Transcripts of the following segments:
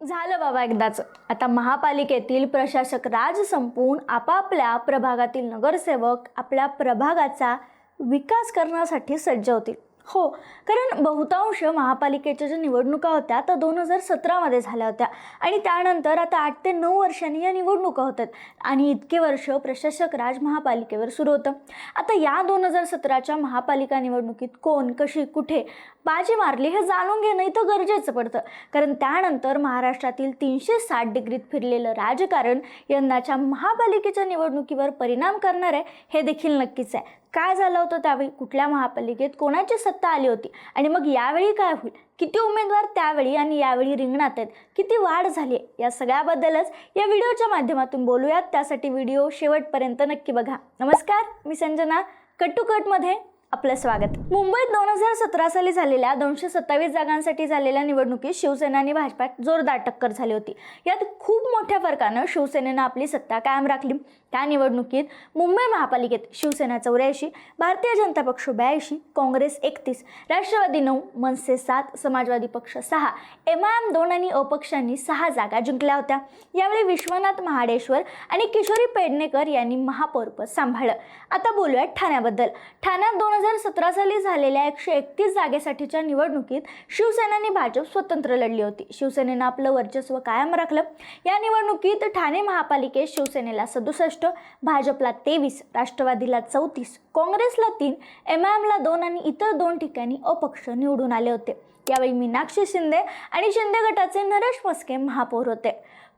झालं बाबा एकदाच. आता महापालिकेतील प्रशासक राज संपून आपापल्या प्रभागातील नगरसेवक आपल्या प्रभागाचा विकास करण्यासाठी सज्ज होतील. हो कारण बहुतांश महापालिकेच्या ज्या निवडणुका होत्या त्या दोन हजार सतरामध्ये झाल्या होत्या. आणि त्यानंतर आता आठ ते नऊ वर्षांनी या निवडणुका होतात. आणि इतके वर्ष प्रशासक राज महापालिकेवर सुरू होतं. आता या दोन हजार सतराच्या महापालिका निवडणुकीत कोण कशी कुठे बाजी मारली हे जाणून घेणं इथं गरजेचं पडतं. कारण त्यानंतर महाराष्ट्रातील तीनशे साठ डिग्रीत फिरलेलं राजकारण यंदाच्या महापालिकेच्या निवडणुकीवर परिणाम करणार आहे हे देखील नक्कीच आहे. काय झालं होतं त्यावेळी? कुठल्या महापालिकेत कोणाची सत्ता आली होती? आणि मग यावेळी काय होईल? किती उमेदवार त्यावेळी आणि यावेळी रिंगणात आहेत? किती वाढ झाली आहे? या सगळ्याबद्दलच या व्हिडिओच्या माध्यमातून बोलूयात. त्यासाठी व्हिडिओ शेवटपर्यंत नक्की बघा. नमस्कार मी संजना. कट टू कटमध्ये आपलं स्वागत. मुंबईत दोन हजार सतरा साली झालेल्या दोनशे सत्तावीस जागांसाठी झालेल्या निवडणुकीत शिवसेना आणि भाजपात जोरदार टक्कर झाली होती. यात खूप मोठ्या फरकानं शिवसेनेनं आपली सत्ता कायम राखली. त्या निवडणुकीत मुंबई महापालिकेत शिवसेना चौऱ्याऐंशी भारतीय जनता पक्ष ब्याऐंशी काँग्रेस एकतीस राष्ट्रवादी नऊ मनसे सात समाजवादी पक्ष सहा एम आय एम दोन आणि अपक्षांनी सहा जागा जिंकल्या होत्या. यावेळी विश्वनाथ महाडेश्वर आणि किशोरी पेडणेकर यांनी महापौरपद सांभाळलं. आता बोलूया ठाण्याबद्दल. ठाण्यात दोन हजार सतरा साली झालेल्या एकशे एकतीस जागेसाठीच्या निवडणुकीत शिवसेनेने भाजप स्वतंत्र लढली होती. शिवसेनेनं आपलं वर्चस्व कायम राखलं. या निवडणुकीत ठाणे महापालिकेत शिवसेनेला सदुसष्ट भाजपला तेवीस राष्ट्रवादीला चौतीस काँग्रेसला तीन एम आय एमला दोन आणि इतर दोन ठिकाणी अपक्ष निवडून आले होते. यावेळी मीनाक्षी शिंदे आणि शिंदे गटाचे नरेश मस्के महापौर होते.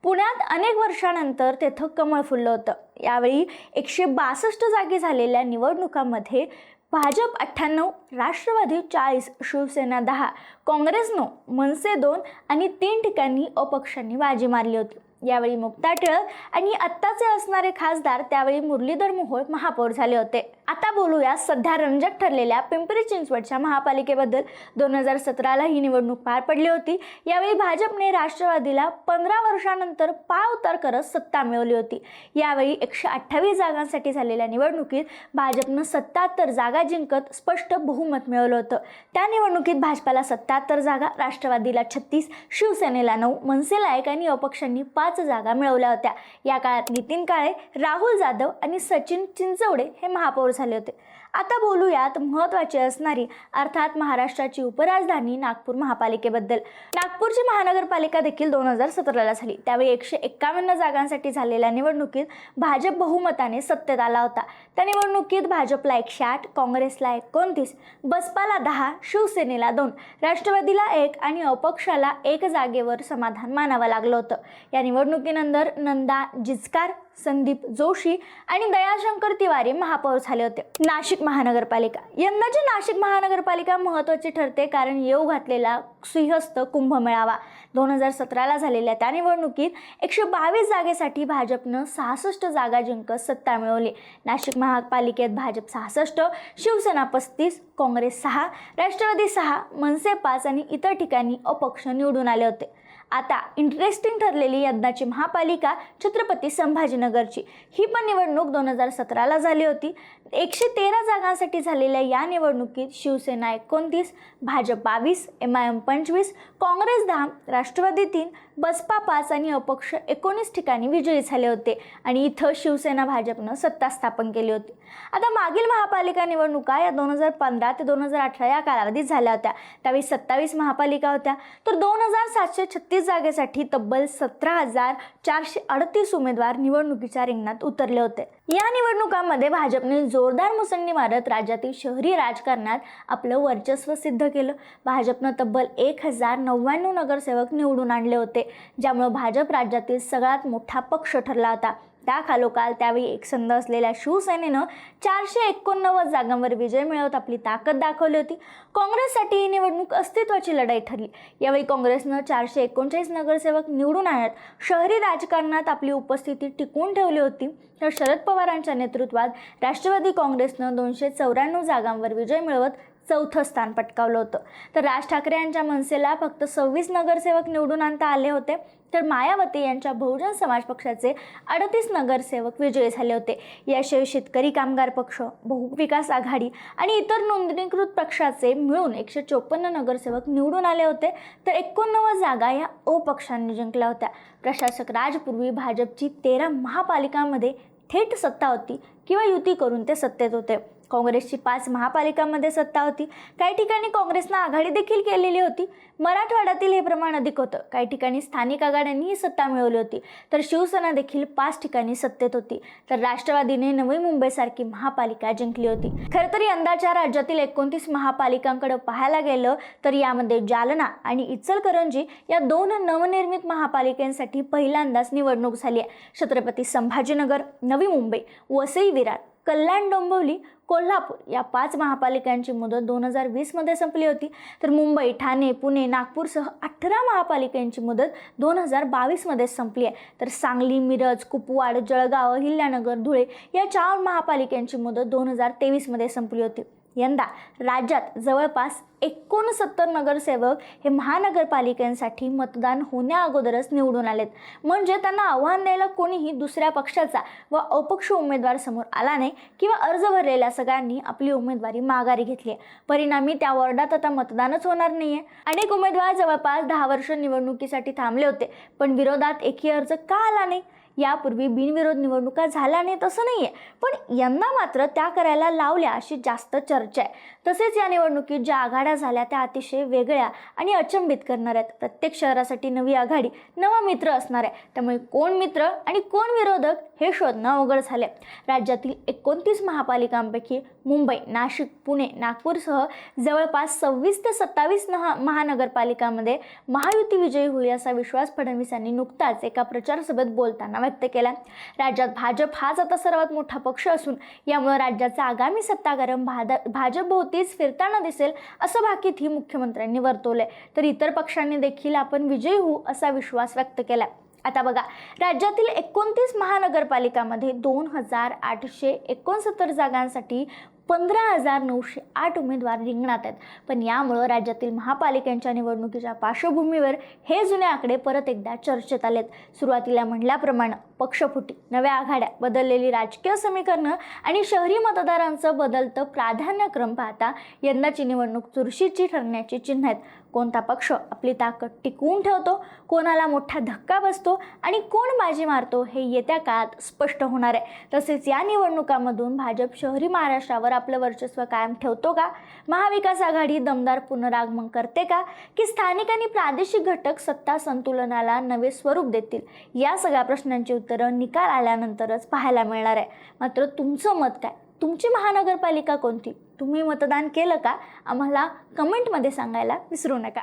पुण्यात अनेक वर्षानंतर तेथं कमळ फुललं होतं. यावेळी एकशे बासष्ट जागी झालेल्या निवडणुकांमध्ये भाजप अठ्ठ्याण्णव राष्ट्रवादी चाळीस शिवसेना दहा काँग्रेस नऊ मनसे दोन आणि तीन ठिकाणी अपक्षांनी बाजी मारली होती. यावेळी मुक्ता टिळक आणि आत्ताचे असणारे खासदार त्यावेळी मुरलीधर मोहोळ महापौर झाले होते. आता बोलूया सध्या रंजक ठरलेल्या पिंपरी चिंचवडच्या महापालिकेबद्दल. दोन हजार सतराला ही निवडणूक पार पडली होती. यावेळी भाजपने राष्ट्रवादीला पंधरा वर्षानंतर पाय उतार करत सत्ता मिळवली होती. यावेळी एकशे अठ्ठावीस जागांसाठी झालेल्या निवडणुकीत भाजपनं सत्याहत्तर जागा जिंकत स्पष्ट बहुमत मिळवलं होतं. त्या निवडणुकीत भाजपाला सत्याहत्तर जागा राष्ट्रवादीला छत्तीस शिवसेनेला नऊ मनसेला एक आणि अपक्षांनी पाच जागा मिळवल्या होत्या. या काळात नितीन काळे राहुल जाधव आणि सचिन चिंचवडे हे महापौर झाले होते. आता बोलूयात महत्त्वाची असणारी अर्थात महाराष्ट्राची उपराजधानी नागपूर महापालिकेबद्दल. नागपूरची महानगरपालिका देखील दोन हजार सतराला झाली. त्यावेळी एकशे एक्कावन्न जागांसाठी झालेल्या निवडणुकीत भाजप बहुमताने सत्तेत आला होता. त्या निवडणुकीत भाजपला एकशे आठ काँग्रेसला एकोणतीस बसपाला दहा शिवसेनेला दोन राष्ट्रवादीला एक आणि अपक्षाला एक जागेवर समाधान मानावं लागलं होतं. या निवडणुकीनंतर नंदा जिचकार संदीप जोशी आणि दयाशंकर तिवारी महापौर झाले होते. नाशिक महानगरपालिका. यंदाची नाशिक महानगरपालिका महत्त्वाची ठरते कारण येऊ घातलेला सिंहस्थ कुंभमेळावा. दोन हजार सतराला झालेल्या त्या निवडणुकीत एकशे बावीस जागेसाठी भाजपनं सहासष्ट जागा जिंकत सत्ता मिळवली. नाशिक महापालिकेत भाजप सहासष्ट शिवसेना पस्तीस काँग्रेस सहा राष्ट्रवादी सहा मनसे पाच आणि इतर ठिकाणी अपक्ष निवडून आले होते. आता इंटरेस्टिंग ठरलेली यंदाची महापालिका छत्रपती संभाजीनगरची. ही पण निवडणूक दोन हजार सतराला झाली होती. एकशे तेरा जागांसाठी झालेल्या या निवडणुकीत शिवसेना एकोणतीस भाजप बावीस एम आय एम पंचवीस काँग्रेस दहा राष्ट्रवादी तीन बसपा पाच आणि अपक्ष एकोणीस ठिकाणी विजयी झाले होते आणि इथं शिवसेना भाजपनं सत्ता स्थापन केली होती. आता मागील महापालिका निवडणुका या दोन हजार पंधरा ते दोन हजार अठरा या कालावधीत झाल्या होत्या. त्यावेळी सत्तावीस महापालिका होत्या. तर दोन हजार सातशे छत्तीस जागेसाठी तब्बल सतरा हजार चारशे अडतीस उमेदवार निवडणुकीच्या रिंगणात उतरले होते. या निवडणुकांमध्ये भाजपने जोरदार मुसंडी मारत राज्यातील शहरी राजकारणात आपलं वर्चस्व सिद्ध केलं. भाजपनं तब्बल एक हजार नव्याण्णव नगरसेवक निवडून आणले होते. ज्यामुळे भाजप राज्यातील सगळ्यात मोठा पक्ष ठरला होता. त्याखालोखाल त्यावेळी त्यावेळी एकसंध असलेल्या शिवसेनेनं चारशे एकोणनव्वद जागांवर विजय मिळवत आपली ताकद दाखवली होती. काँग्रेससाठी ही निवडणूक अस्तित्वाची लढाई ठरली. यावेळी काँग्रेसनं चारशे एकोणचाळीस नगरसेवक निवडून आणत शहरी राजकारणात आपली उपस्थिती टिकवून ठेवली होती. तर शरद पवारांच्या नेतृत्वात राष्ट्रवादी काँग्रेसनं दोनशे चौऱ्याण्णव जागांवर विजय मिळवत चौथं स्थान पटकावलं होतं. तर राज ठाकरे यांच्या मनसेला फक्त सव्वीस नगरसेवक निवडून आणता आले होते. तर मायावती यांच्या बहुजन समाज पक्षाचे अडतीस नगरसेवक विजयी झाले होते. याशिवाय शेतकरी कामगार पक्ष बहुविकास आघाडी आणि इतर नोंदणीकृत पक्षाचे मिळून एकशे चोपन्न नगरसेवक निवडून आले होते. तर एकोणनव्वद जागा या अपक्षांनी जिंकल्या होत्या. प्रशासक राजपूर्वी भाजपची तेरा महापालिकांमध्ये थेट सत्ता होती किंवा युती करून ते सत्तेत होते. काँग्रेसची पाच महापालिकांमध्ये सत्ता होती. काही ठिकाणी काँग्रेसनं आघाडी देखील केलेली होती. मराठवाड्यातील हे प्रमाण अधिक होतं. काही ठिकाणी स्थानिक आघाड्यांनीही सत्ता मिळवली होती. तर शिवसेना देखील पाच ठिकाणी सत्तेत होती. तर राष्ट्रवादीने नवी मुंबईसारखी महापालिका जिंकली होती. खरं तर यंदाच्या राज्यातील एकोणतीस महापालिकांकडे पाहायला गेलं तर यामध्ये जालना आणि इचलकरंजी या दोन नवनिर्मित महापालिकांसाठी पहिल्यांदाच निवडणूक झाली आहे. छत्रपती संभाजीनगर नवी मुंबई वसई विरार. कल्याण डोंबिवली कोल्हापूर या पाच महापालिकांची मुदत दोन हजार वीसमध्ये संपली होती. तर मुंबई ठाणे पुणे नागपूरसह अठरा महापालिकांची मुदत दोन हजार बावीसमध्येच संपली आहे. तर सांगली मिरज कुपवाड जळगाव अहिल्यानगर धुळे या चार महापालिकांची मुदत दोन हजार तेवीसमध्ये संपली होती. यंदा राज्यात जवळपास एकोणसत्तर नगरसेवक हे महानगरपालिकांसाठी मतदान होण्याअगोदरच निवडून आलेत. म्हणजे त्यांना आव्हान द्यायला कोणीही दुसऱ्या पक्षाचा व अपक्ष उमेदवार समोर आला नाही किंवा अर्ज भरलेल्या सगळ्यांनी आपली उमेदवारी माघारी घेतली आहे. परिणामी त्या वॉर्डात आता मतदानच होणार नाही आहे अनेक उमेदवार जवळपास दहा वर्ष निवडणुकीसाठी थांबले होते पण विरोधात एकही अर्ज का आला नाही? यापूर्वी बिनविरोध निवडणुका झाल्या नाही तसं नाही आहे पण यांना मात्र त्या करायला लावल्या अशी जास्त चर्चा आहे. तसेच या निवडणुकीत ज्या आघाड्या झाल्या त्या अतिशय वेगळ्या आणि अचंबित करणार आहेत. प्रत्येक शहरासाठी नवी आघाडी नवा मित्र असणार आहे. त्यामुळे कोण मित्र आणि कोण विरोधक हे शोधणं अवघड झाले. राज्यातील एकोणतीस महापालिकांपैकी मुंबई नाशिक पुणे नागपूरसह जवळपास सव्वीस ते सत्तावीस नहा महानगरपालिकांमध्ये महायुती विजयी होईल असा विश्वास फडणवीसांनी नुकताच एका प्रचारसभेत बोलताना व्यक्त केला. राज्यात भाजप हाच आता सर्वात मोठा पक्ष असून यामुळे राज्याचा आगामी सत्ताकारण भाद भाजपभोवतीच फिरताना दिसेल असं भाकीतही मुख्यमंत्र्यांनी वर्तवलंय. तर इतर पक्षांनी देखील आपण विजयी होऊ असा विश्वास व्यक्त केला. आता बघा राज्यातील एकोणतीस महानगरपालिकामध्ये दोन हजार आठशे एकोणसत्तर जागांसाठी पंधरा हजार नऊशे आठ उमेदवार रिंगणात आहेत. पण यामुळं राज्यातील महापालिकांच्या निवडणुकीच्या पार्श्वभूमीवर हे जुने आकडे परत एकदा चर्चेत आलेत. सुरुवातीला म्हणल्याप्रमाणे पक्षफुटी नव्या आघाड्या बदललेली राजकीय समीकरणं आणि शहरी मतदारांचं बदलतं प्राधान्यक्रम पाहता यंदाची निवडणूक चुरशीची ठरण्याची चिन्ह आहेत. कोणता पक्ष आपली ताकद टिकवून ठेवतो कोणाला मोठा धक्का बसतो आणि कोण बाजी मारतो हे येत्या काळात स्पष्ट होणार आहे. तसेच या निवडणुकामधून भाजप शहरी महाराष्ट्रावर आपलं वर्चस्व कायम ठेवतो का? महाविकास आघाडी दमदार पुनरागमन करते का? की स्थानिक आणि प्रादेशिक घटक सत्ता संतुलनाला नवे स्वरूप देतील? या सगळ्या प्रश्नांची उत्तरं निकाल आल्यानंतरच पाहायला मिळणार आहे. मात्र तुमचं मत काय? तुमची महानगरपालिका कोणती? तुम्ही मतदान केलं का? आम्हाला कमेंटमध्ये सांगायला विसरू नका.